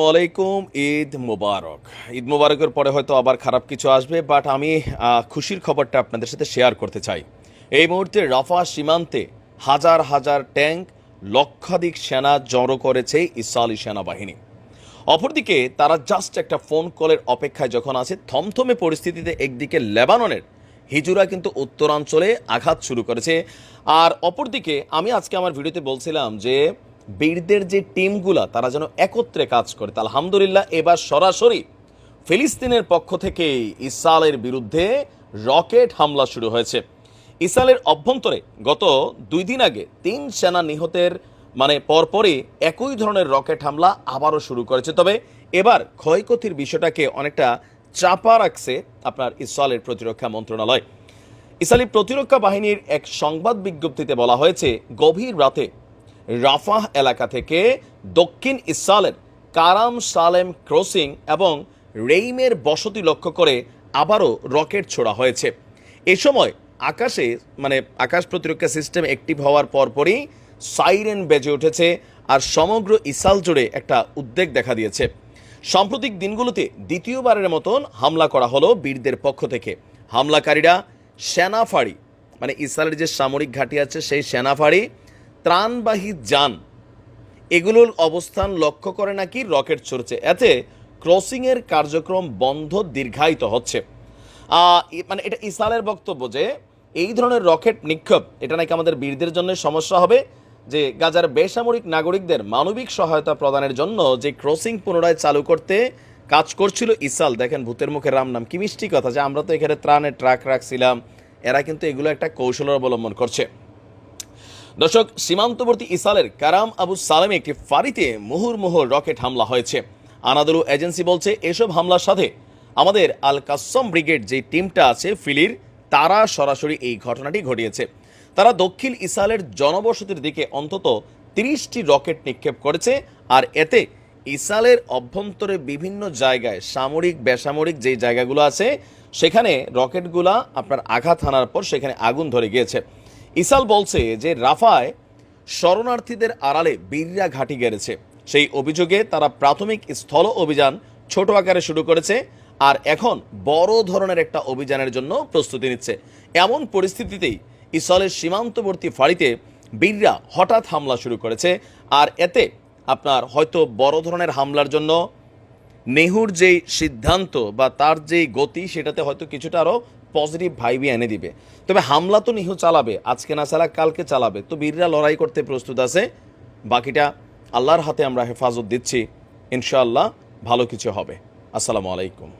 ওয়ালাইকুম ঈদ মোবারক। ঈদ মোবারকের পরে হয়তো আবার খারাপ কিছু আসবে বাট আমি খুশির খবরটা আপনাদের সাথে শেয়ার করতে চাই। এই মুহূর্তে রাফা সীমান্তে হাজার হাজার ট্যাঙ্ক লক্ষাধিক সেনা জড়ো করেছে ইসরায়েলি সেনাবাহিনী। অপরদিকে তারা জাস্ট একটা ফোন কলের অপেক্ষায় যখন আছে, থমথমে পরিস্থিতিতে একদিকে লেবাননের হিজুরা কিন্তু উত্তরাঞ্চলে আঘাত শুরু করেছে। আর অপরদিকে আমি আজকে আমার ভিডিওতে বলছিলাম যে বীরদের যে টিমগুলা, তারা যেন একত্রে কাজ করে। তা আলহামদুলিল্লাহ, এবার সরাসরি ফিলিস্তিনের পক্ষ থেকে ইসরায়েলের বিরুদ্ধে রকেট হামলা শুরু হয়েছে। ইসরায়েলের অভ্যন্তরে গত দুই দিন আগে তিন সেনা নিহতের মানে পরপরই একই ধরনের রকেট হামলা আবারও শুরু করেছে। তবে এবার ক্ষয়ক্ষতির বিষয়টাকে অনেকটা চাপা রাখছে আপনার ইসরায়েলের প্রতিরক্ষা মন্ত্রণালয়। ইসরায়েলি প্রতিরক্ষা বাহিনীর এক সংবাদ বিজ্ঞপ্তিতে বলা হয়েছে, গভীর রাতে রাফাহ এলাকা থেকে দক্ষিণ ইসরায়েলের কারাম সালেম ক্রসিং এবং রেইমের বসতি লক্ষ্য করে আবারও রকেট ছোড়া হয়েছে। এ সময় আকাশে মানে আকাশ প্রতিরক্ষা সিস্টেম অ্যাক্টিভ হওয়ার পরপরই সাইরেন বেজে উঠেছে আর সমগ্র ইসাল জুড়ে একটা উদ্বেগ দেখা দিয়েছে। সাম্প্রতিক দিনগুলোতে দ্বিতীয়বারের মতন হামলা করা হলো বীরদের পক্ষ থেকে। হামলাকারীরা সেনাফাড়ি মানে ইসরায়েলের যে সামরিক ঘাঁটি আছে, সেই সেনাফাড়ি ত্রাণবাহী যান। এগুলোর অবস্থান লক্ষ্য করে নাকি রকেট ছড়ছে এতে ক্রসিংয়ের কার্যক্রম বন্ধ দীর্ঘায়িত হচ্ছে। মানে এটা ইসরায়েলের বক্তব্য যে এই ধরনের রকেট নিক্ষেপ এটা নাকি আমাদের বীরদের জন্য সমস্যা হবে? যে গাজার বেসামরিক নাগরিকদের মানবিক সহায়তা প্রদানের জন্য যে ক্রসিং পুনরায় চালু করতে কাজ করছিল ইসরায়েল দেখেন, ভূতের মুখে রাম নাম, কি মিষ্টি কথা যে আমরা তো এখানে ত্রাণের ট্রাক রাখছিলাম, এরা কিন্তু এগুলো একটা কৌশল অবলম্বন করছে। দর্শক, সীমান্তবর্তী ইসরায়েলের কারাম আবু সালামে একটি ফাঁড়িতে মুহুর্মুহুর রকেট হামলা হয়েছে। আনাদুলু এজেন্সি বলছে, এসব হামলার সাথে আমাদের আল কাসম ব্রিগেড যে টিমটা আছে, ফিলির, তারা সরাসরি এই ঘটনাটি ঘটিয়েছে। তারা দক্ষিণ ইসরায়েলের জনবসতির দিকে অন্তত তিরিশটি রকেট নিক্ষেপ করেছে আর এতে ইসরায়েলের অভ্যন্তরে বিভিন্ন জায়গায় সামরিক, বেসামরিক যেই জায়গাগুলো আছে, সেখানে রকেটগুলা আপনার আঘাত হানার পর সেখানে আগুন ধরে গিয়েছে। ইসাল বলছে যে রাফায় শরণার্থীদের আড়ালে বীররা ঘাঁটি গেড়েছে। সেই অভিযোগে তারা প্রাথমিক স্থল অভিযান ছোট আকারে শুরু করেছে আর এখন বড় ধরনের একটা অভিযানের জন্য প্রস্তুতি নিচ্ছে। এমন পরিস্থিতিতেই ইসরায়েলের সীমান্তবর্তী ফাঁড়িতে বীররা হঠাৎ হামলা শুরু করেছে আর এতে আপনার হয়তো বড় ধরনের হামলার জন্য নেহুর যেই সিদ্ধান্ত বা তার যেই গতি সেটাতে হয়তো কিছুটা আরও পজিটিভ ভাইবি এনে দিবে। তবে হামলা তো নিহ চালাবে, আজকে না চালাক কালকে চালাবে। তো বীররা লড়াই করতে প্রস্তুত আছে। বাকিটা আল্লাহর হাতে আমরা হেফাজত দিচ্ছি। ইনশাআল্লাহ ভালো কিছু হবে। আসসালামু আলাইকুম।